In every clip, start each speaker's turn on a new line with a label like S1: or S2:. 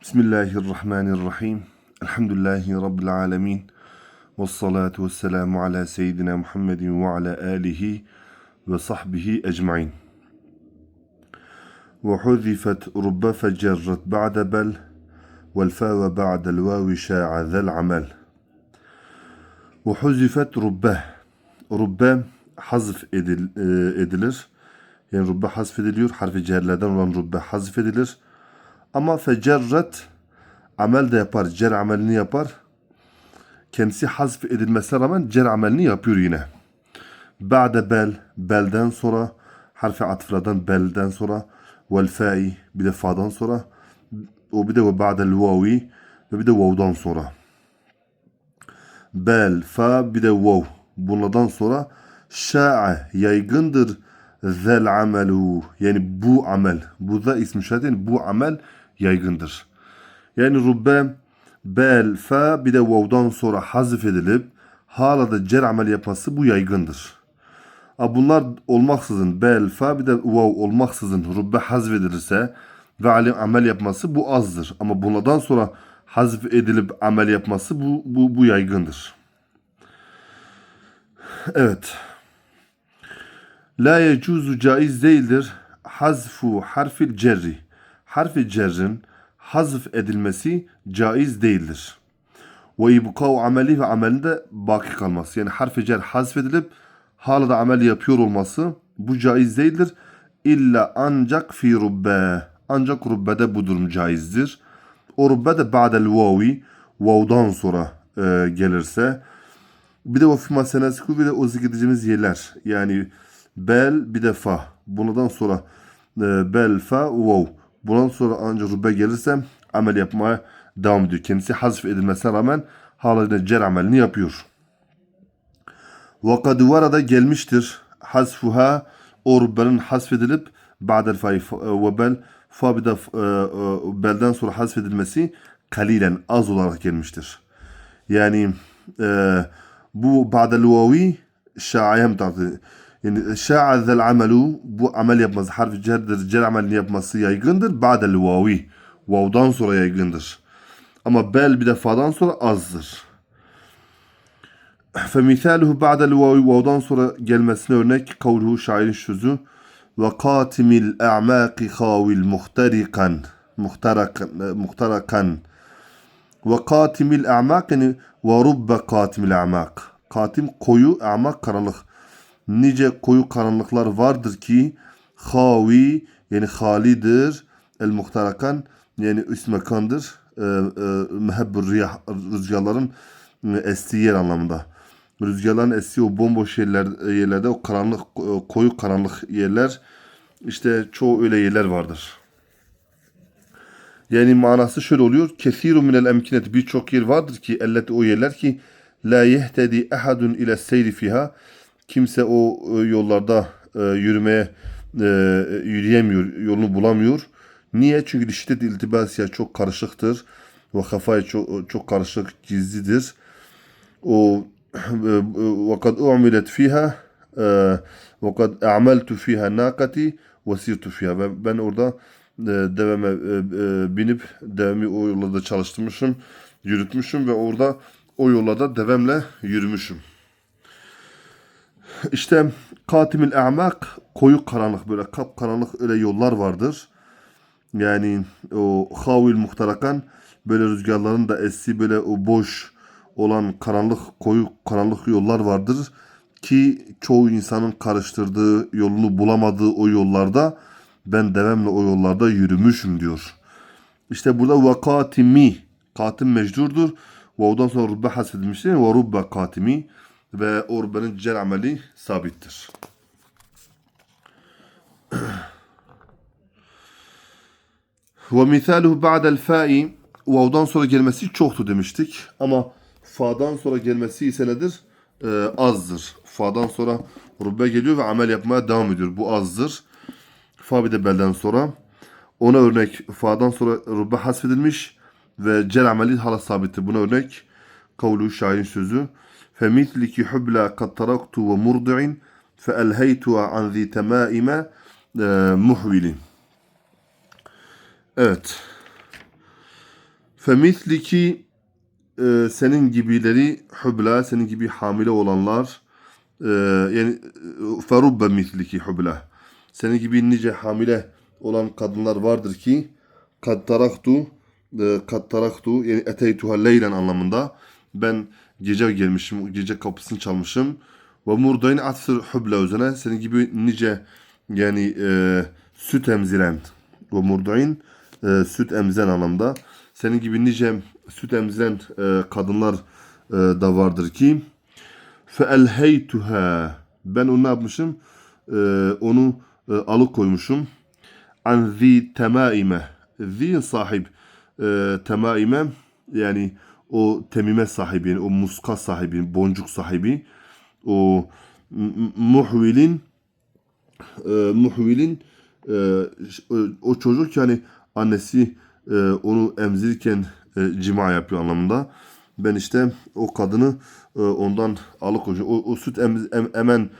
S1: Bismillahirrahmanirrahim. Elhamdülillahi Rabbil alemin. Ve salatu ve selamu ala seyyidina Muhammedin ve ala alihi ve sahbihi ecmain. Ve huzifet rubbe fecerret ba'de bel vel fa ve ba'del vavi şa'a zel amel. Ve huzifet rubbe. Rubbe hazf edil, e, edilir. Yani rubbe hazf ediliyor. Harfi cerlerden olan rubbe hazf edilir. Ama fecerret amel de yapar. Cer amelini yapar. Kendisi hazf edilmesine rağmen cer amelini yapıyor yine. Ba'de bel. Belden sonra harfi atfradan belden sonra vel fa'i bir de fa'dan sonra o bir de ve ba'del vavi ve bir de vav'dan sonra. Bel, fa bir de vav. Bunlardan sonra şa'a yaygındır zel amelu yani bu amel. Bu da ismi yani bu amel yaygındır. Yani rubbe bel, fa bir de vav'dan sonra hazif edilip hala da cer amel yapması bu yaygındır. Ha bunlar olmaksızın bel, fa bir de vav olmaksızın rubbe hazfedilirse ve alim amel yapması bu azdır. Ama bunlardan sonra hazf edilip amel yapması bu, bu, bu yaygındır. Evet. La yecuzu caiz değildir. Hazfu harfil cerri. Harfi cerrin hazf edilmesi caiz değildir. Ve ibkav ameli ve amelinde baki kalması. Yani harfi cer hazf edilip hala da amel yapıyor olması bu caiz değildir. İlla ancak fi rubbe. Ancak rubbede bu durum caizdir. O rubbe de ba'del vavi. Vav'dan sonra e, gelirse. Bir de o fima senesiku bir de o zikredeceğimiz yerler. Yani bel bir de fa. Bundan sonra e, bel fa vav. Bundan sonra ancak rubbe gelirse amel yapmaya devam ediyor. Kendisi hazf edilmesine rağmen hala da cer amelini yapıyor. Kad varada gelmiştir. Hasfuha o rubbenin hasfedilip ba'del fa ve bel fa bir de e, e, belden sonra hasfedilmesi kalilen az olarak gelmiştir. Yani e, bu ba'del vavi şa'ya mutafı. Yani şa'a zel amelu bu amel yapması harfi cerdir. Cer amelini yapması yaygındır. Ba'del vavi. Vav'dan sonra yaygındır. Ama bel bir defadan sonra azdır. Femisaluhu ba'del vavi vav'dan sonra gelmesine örnek kavluhu şairin sözü ve katimil a'maqi khavil muhtarikan muhtarakan muhtarakan ve katimil a'maq yani ve rubbe katimil a'maq katim koyu a'mak karanlık nice koyu karanlıklar vardır ki havi yani halidir el muhtarakan yani üst mekandır e, e, mehebbur riyah rüzgarların e, estiği yer anlamında rüzgarların estiği o bomboş yerler, yerlerde o karanlık e, koyu karanlık yerler işte çoğu öyle yerler vardır. Yani manası şöyle oluyor. Kesiru minel emkinet birçok yer vardır ki elleti o yerler ki la yehtedi ehadun ile seyri fiha kimse o e, yollarda e, yürümeye e, yürüyemiyor, yolunu bulamıyor. Niye? Çünkü şiddet iltibasiye çok karışıktır. Ve kafayı çok, çok karışık, gizlidir. O وقد أعملت فيها وقد أعملت فيها ناقتي وسirtu فيها ve ben orada deveme binip devemi o yollarda çalıştırmışım, yürütmüşüm ve orada o yollarda devemle yürümüşüm. İşte katimil a'mak koyu karanlık böyle kap karanlık öyle yollar vardır. Yani o havil muhtarakan böyle rüzgarların da esi böyle o boş olan karanlık koyu karanlık yollar vardır ki çoğu insanın karıştırdığı yolunu bulamadığı o yollarda ben devemle o yollarda yürümüşüm diyor. İşte burada vakatimi katim mecdurdur. Vav'dan sonra rubbe hasfedilmiştir. Ve rubbe katimi ve o rubbenin cer ameli sabittir. Ve misaluhu ba'del fa'i Vav'dan sonra gelmesi çoktu demiştik. Ama fa'dan sonra gelmesi ise nedir? Ee, azdır. Fa'dan sonra rubbe geliyor ve amel yapmaya devam ediyor. Bu azdır. Fa bir de belden sonra. Ona örnek fa'dan sonra rubbe hasfedilmiş ve cer ameli hala sabittir. Buna örnek kavlu şairin sözü. فَمِثْلِكِ حُبْلَا قَدْ تَرَقْتُ وَمُرْضِعٍ فَأَلْهَيْتُ عَنْ ذِي تَمَائِمَ مُحْوِلٍ Evet. Femisliki e, senin gibileri hübla, senin gibi hamile olanlar e, yani e, ferubbe misliki hübla. Senin gibi nice hamile olan kadınlar vardır ki kad taraktu e, kad taraktu yani eteytuha leylen anlamında ben gece gelmişim, gece kapısını çalmışım. Ve murdayn atfir hübla üzerine senin gibi nice yani e, süt emziren ve murdayn e, süt emziren anlamda. Senin gibi nice süt emziren e, kadınlar e, da vardır ki fe elheytuha ben onu ne yapmışım? E, onu e, alıkoymuşum. An zi temaime. Zi sahip e, temaime yani o temime sahibi, yani o muska sahibi, boncuk sahibi, o muhvilin e, muhvilin e, ş- o- çocuk yani annesi e, onu emzirirken e, cima yapıyor anlamında. Ben işte o kadını e, ondan alıkoyuyorum. O, o süt em, em- emen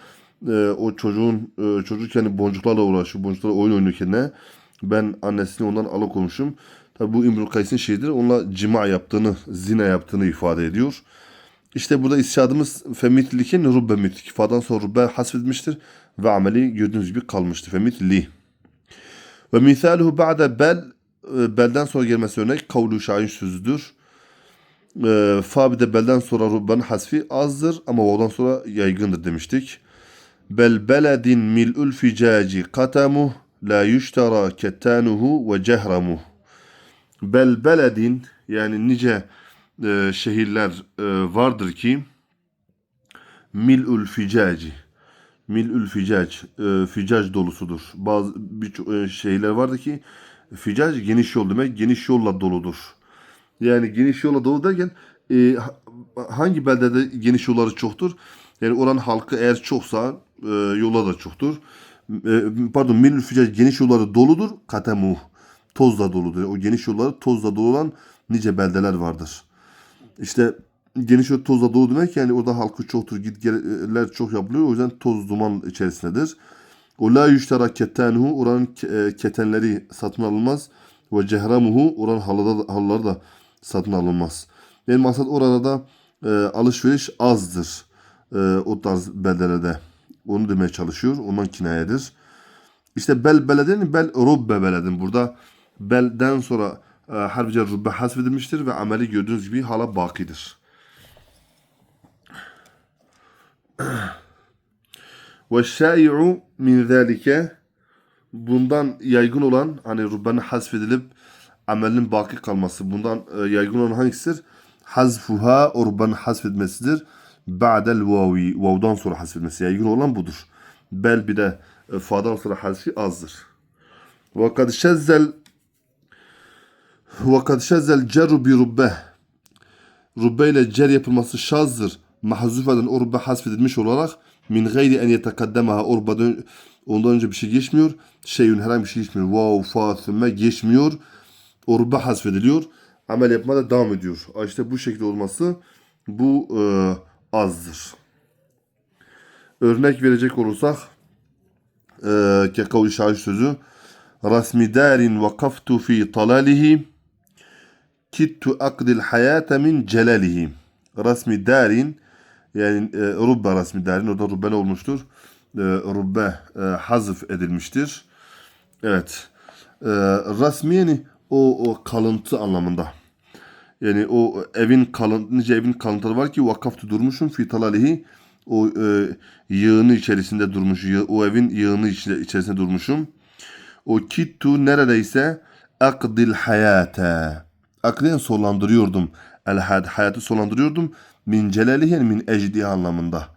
S1: e, o çocuğun e, çocuk yani boncuklarla uğraşıyor. Boncuklarla oyun oynuyorken ne? Ben annesini ondan alıkoymuşum. Tabi bu İmrul Kays'ın şeyidir. Onunla cima yaptığını, zina yaptığını ifade ediyor. İşte burada istişadımız femitlikin rubbe mitlik. Fadan sonra rubbe hasfedilmiştir ve ameli gördüğünüz gibi kalmıştır. Femitli. Ve misaluhu ba'de bel e, belden sonra gelmesi örnek kavlu şahin sözüdür. E, fa belden sonra rubbenin hasfi azdır ama vav'dan sonra yaygındır demiştik. Bel beledin mil'ül ficaci katamuh la yüştera kettanuhu ve cehramuh. Bel beledin yani nice e, şehirler e, vardır ki mil'ül ficaci mil'ül ficac e, ficac dolusudur. Bazı birçok e, şehirler vardır ki ficac geniş yol demek geniş yolla doludur. Yani geniş yolla dolu derken e, ha- hangi beldede geniş yolları çoktur? Yani oranın halkı eğer çoksa e, yola da çoktur. E, pardon milül ficac geniş yolları doludur. Katemuh tozla doludur. O geniş yolları tozla dolu olan nice beldeler vardır. İşte geniş yol tozla dolu demek yani orada halkı çoktur. Git geller çok yapılıyor. O yüzden toz duman içerisindedir. O la yüştera kettenuhu oranın e, ketenleri satın alınmaz. Ve cehramuhu oranın halıda, halıları da satın alınmaz. Yani maksat orada da e, alışveriş azdır. E, o tarz beldelerde. Onu demeye çalışıyor. Ondan kinayedir. İşte bel beledin bel rubbe beledin. Burada belden sonra e, harfi cer rubbe hasfedilmiştir ve ameli gördüğünüz gibi hala bakidir. Ve şai'u min zalike bundan yaygın olan hani rubbenin hasfedilip amelin baki kalması bundan e, yaygın olan hangisidir? Hazfuha o rubbenin hasfedilmesidir. Ba'del vavi vavdan sonra hasfedilmesi yaygın olan budur. Bel bir de e, fa'dan sonra hasfi azdır. Ve kad şezzel ve kad şezzel cerru bi rubbe ile cer yapılması şazdır. Mahzuf eden o rubbe hasfedilmiş olarak min gayri en yetekaddemaha o rubbeden ondan önce bir şey geçmiyor. Şeyün herhangi bir şey geçmiyor. Vav, fa, sümme geçmiyor. O rubbe hasfediliyor. Amel yapmaya devam ediyor. İşte bu şekilde olması bu e, azdır. Örnek verecek olursak e, ke kavli şair sözü rasmi darin vakaftu fi talalihi kittu akdil hayata min celalihi rasmi darin yani e, rubbe rasmi darin orada rubbe ne olmuştur? E, rubbe e, hazf edilmiştir. Evet. E, rasmi yani o, o kalıntı anlamında. Yani o evin kalın, nice evin kalıntıları var ki vakaftu durmuşum fi talalihi o e, yığını içerisinde durmuş. O evin yığını içinde, içerisinde durmuşum. O kittu neredeyse akdil hayate Aklen sonlandırıyordum. El hayat, hayatı sonlandırıyordum. Min celalihi yani min ecdihi anlamında.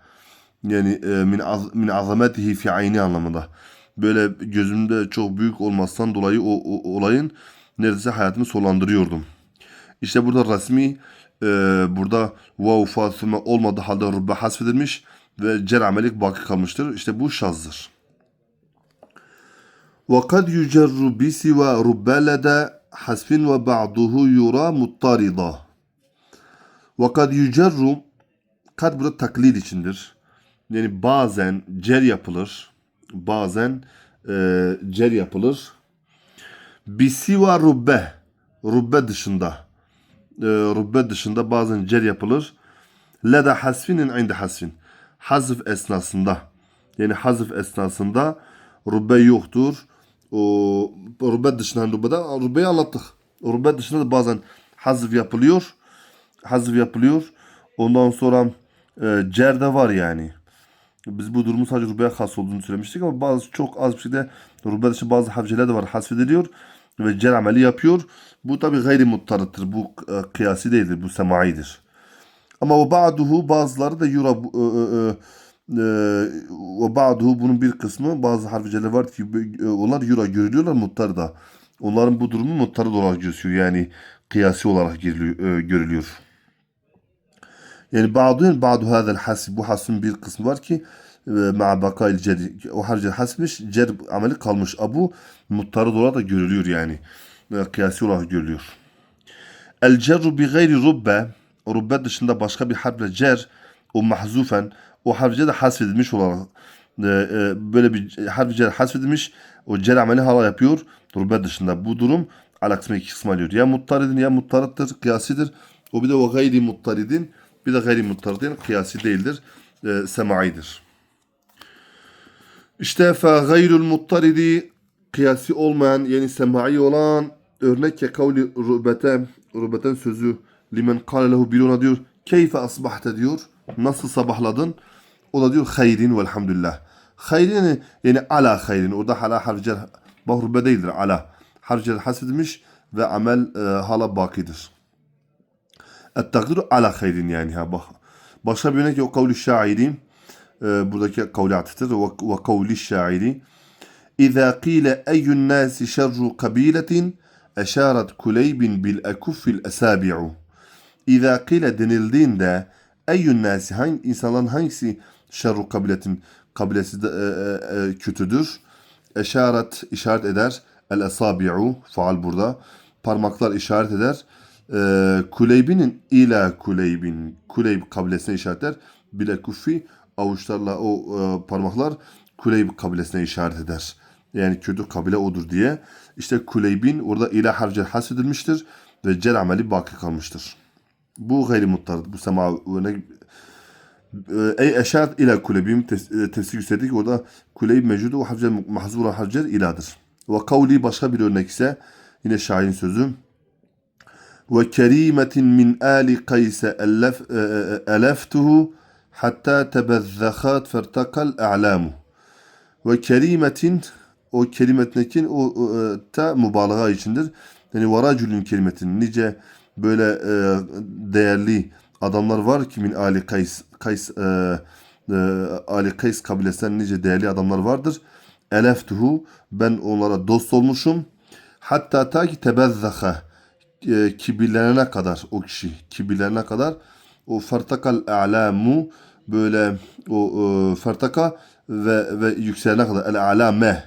S1: Yani e, min, az, min azametihi fi ayni anlamında. Böyle gözümde çok büyük olmasından dolayı o, o olayın neredeyse hayatımı sonlandırıyordum. İşte burada resmi e, burada vav fa sümme olmadığı halde rubbe hasfedilmiş ve cer amelik baki kalmıştır. İşte bu şazdır. وقد يجر بسوى hasfin ve ba'duhu yura muttarida. Ve kad yücerru kad burada taklid içindir. Yani bazen cer yapılır. Bazen e, cer yapılır. Bisiva rubbe. Rubbe dışında. E, rubbe dışında bazen cer yapılır. Leda hasfinin inde hasfin. Hazf esnasında. Yani hazf esnasında rubbe yoktur. Rubbe dışında rubbede rubbeyi anlattık. Rubbe dışında da bazen hazf yapılıyor. Hazf yapılıyor. Ondan sonra e, cer de var yani. Biz bu durumun sadece rubaya has olduğunu söylemiştik ama bazı çok az bir şekilde rubbe dışı bazı havceler de var hasfediliyor ve cer ameli yapıyor. Bu tabi gayri muttarıttır. Bu e, kıyasi değildir. Bu semaidir. Ama o ba'duhu bazıları da yura e, e, e, ve ba'duhu bunun bir kısmı bazı harficeler var ki e, onlar yura görülüyorlar muttar da. Onların bu durumu muttarı olarak gözüküyor. Yani kıyasi olarak giriliyor, e, görülüyor. Yani ba'du ba'du hadal hasb bu hasbin bir kısmı var ki e, ma'a bakail cer o harcı hasmiş cer ameli kalmış. Abu muttarı olarak da görülüyor yani. E, Kıyasi olarak görülüyor. El cerru bi gayri rubbe rubbe dışında başka bir harfle cer o mahzufen o harfce de hasfedilmiş olarak e, e, böyle bir harf cer hasfedilmiş o cer ameli hala yapıyor rubbe dışında. Bu durum ala iki kısma alıyor. Ya muttaridin ya muttarattır kıyasidir. O bir de o gayri muttaridin bir de gayri muttaridin kıyasi değildir. E, semaidir. İşte fe gayrul muttaridi kıyasi olmayan yani semai olan örnek ke kavli rubete rubeten sözü limen kâle lehu bir ona diyor keyfe asbahte diyor nasıl sabahladın o da diyor hayrin velhamdülillah. Hayrin yani ala hayrin. Orada hala harcel bahrube değildir. Ala. Harcel hasbedilmiş ve amel e, hala bakidir. Et takdir ala hayrin yani. Ha, bak. Başka bir örnek yok. Kavli şairi. E, buradaki kavli atıftır. Ve, ve kavli şairi. İzâ qîle eyyün nâsi şerru kabiletin eşaret kuleybin bil ekuffil esabi'u. İzâ qîle denildiğinde eyyün nâsi hangi insanların hangisi şerru kabiletin kabilesi de, e, e, e, kötüdür? Eşaret işaret eder. El esabi'u faal burada. Parmaklar işaret eder. E, Kuleybinin ila Kuleybin Kuleyb kabilesine işaret eder. Bile kuffi avuçlarla o e, parmaklar Kuleyb kabilesine işaret eder. Yani kötü kabile odur diye. İşte Kuleybin orada ila harcı hasedilmiştir ve cer ameli baki kalmıştır. Bu gayri muttarıd. Bu sema örnek ila kulebim tes- e, tefsir gösterdik. Orada kuleyb mevcudu o harcer mahzura harcer iladır. Ve kavli başka bir örnek ise yine şairin sözü. Ve kerimetin min ali kayse elef, e, e, eleftuhu hatta tebezzehat fertakal a'lamu. Ve kerimetin o kelimetnekin o, e, ta mübalağa içindir. Yani ve kelimetin nice böyle e, değerli adamlar var ki min Ali Kays Kays e, e, Ali Kays kabilesinden nice değerli adamlar vardır. Eleftuhu ben onlara dost olmuşum. Hatta ta ki tebezzaha e, kibirlenene kadar o kişi kibirlenene kadar. O fartakal a'lamu böyle o e, fartaka ve ve yükselene kadar. El a'lame.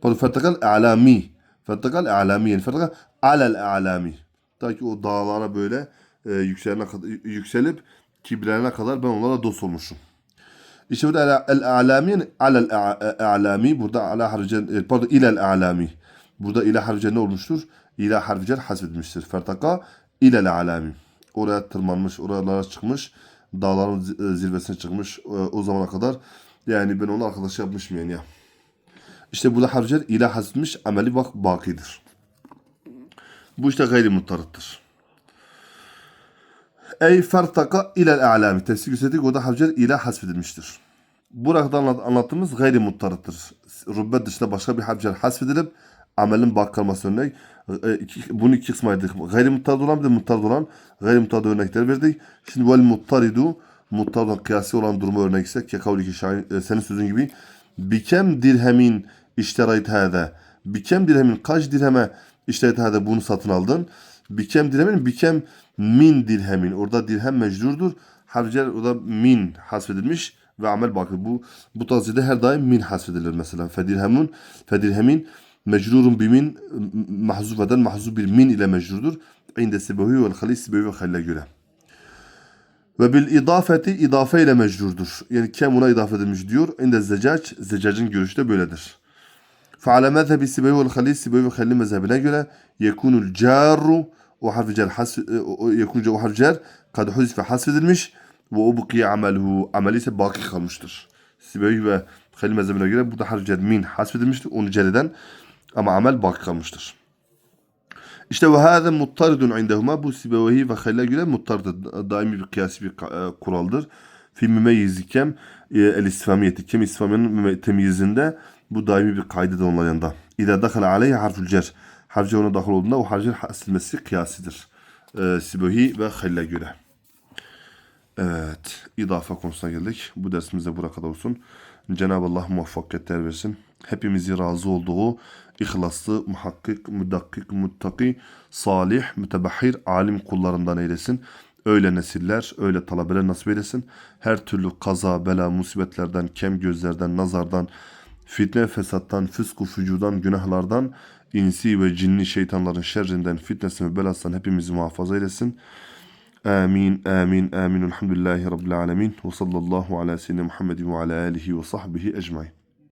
S1: Pardon fartakal a'lami. Fartakal a'lami yani fartakal alel a'lami. Ta ki o dağlara böyle e, yükselene yükselip kibirlenene kadar ben onlara dost olmuşum. İşte burada el a'lami alel a'lami burada ala harcen e, pardon ilel a'lami burada ile harcen ne olmuştur? İle harficer hasbedilmiştir. Fertaka ilel alami. Oraya tırmanmış, oralara çıkmış. Dağların e, zirvesine çıkmış e, o zamana kadar. Yani ben onu arkadaş yapmışım yani ya. İşte burada harficer ile hasbetmiş ameli bak bakidir. Bu işte gayri mutarıttır. Ey fertaka ilel alami. Tefsir gösterdik o da harficer ile hasbedilmiştir. Burada anlat- anlattığımız gayri mutarıttır. Rubbe dışında başka bir harficer hasbedilip amelin bak kalması örnek. E, bunu iki kısma ayırdık. Gayri muttarid olan bir de muttarid olan gayri muttarid örnekler verdik. Şimdi vel muttaridu muttarid olan kıyasi olan durumu örnek ise ki kavli ki şahin, e, senin sözün gibi bikem dirhemin işterayt hâde bikem dirhemin kaç dirheme işterayt hâde bunu satın aldın. Bikem dirhemin bikem min dirhemin orada dirhem mecrurdur. Harcer orada min hasfedilmiş ve amel bakır. Bu bu tazide her daim min hasfedilir mesela. Fedirhemun fedirhemin mecrurun bimin mahzuf eden mahzuf bir min ile mecrurdur. İnde sebehi vel halil sebehi ve halile göre. Ve bil idafeti idafe ile mecrurdur. Yani kem ona idafe edilmiş diyor. İnde zecac, zecacın görüşü de böyledir. Sebehi vel halil sebehi ve halil mezhebine göre yekunul carru o harfi cer has, e, o- o- harfi cer kad huzife hasfedilmiş ve o bukiye ameluhu ameli ise baki kalmıştır. Sibevi ve Halil mezhebine göre burada harfi cer min hasfedilmiştir. Onu cer eden ama amel baki kalmıştır. İşte ve hâze muttaridun indehuma bu Sibevehi ve Halil'e göre muttaridir. Daimi bir kıyasi bir e, kuraldır. Fi mümeyyiz kem e, el istifamiyeti kem istifamiyenin temyizinde bu daimi bir kaydedir onlar yanında. İza dakhala aleyhi harfül cer. Harfi ona dahil olduğunda o harfin silmesi kıyasidir. E, Sibehi ve Halil'e göre. Evet, idafe konusuna geldik. Bu dersimiz de buraya kadar olsun. Cenab-ı Allah muvaffakiyetler versin. Hepimizi razı olduğu ihlaslı, muhakkik, müdakkik, muttaki, salih, mütebahhir, alim kullarından eylesin. Öyle nesiller, öyle talebeler nasip eylesin. Her türlü kaza, bela, musibetlerden, kem gözlerden, nazardan, fitne, fesattan, fısku, fücudan, günahlardan, insi ve cinli şeytanların şerrinden, fitnesinden ve belasından hepimizi muhafaza eylesin. Amin, amin, amin. Elhamdülillahi Rabbil alemin. Ve sallallahu ala seyyidina Muhammedin ve ala alihi ve sahbihi ecmain.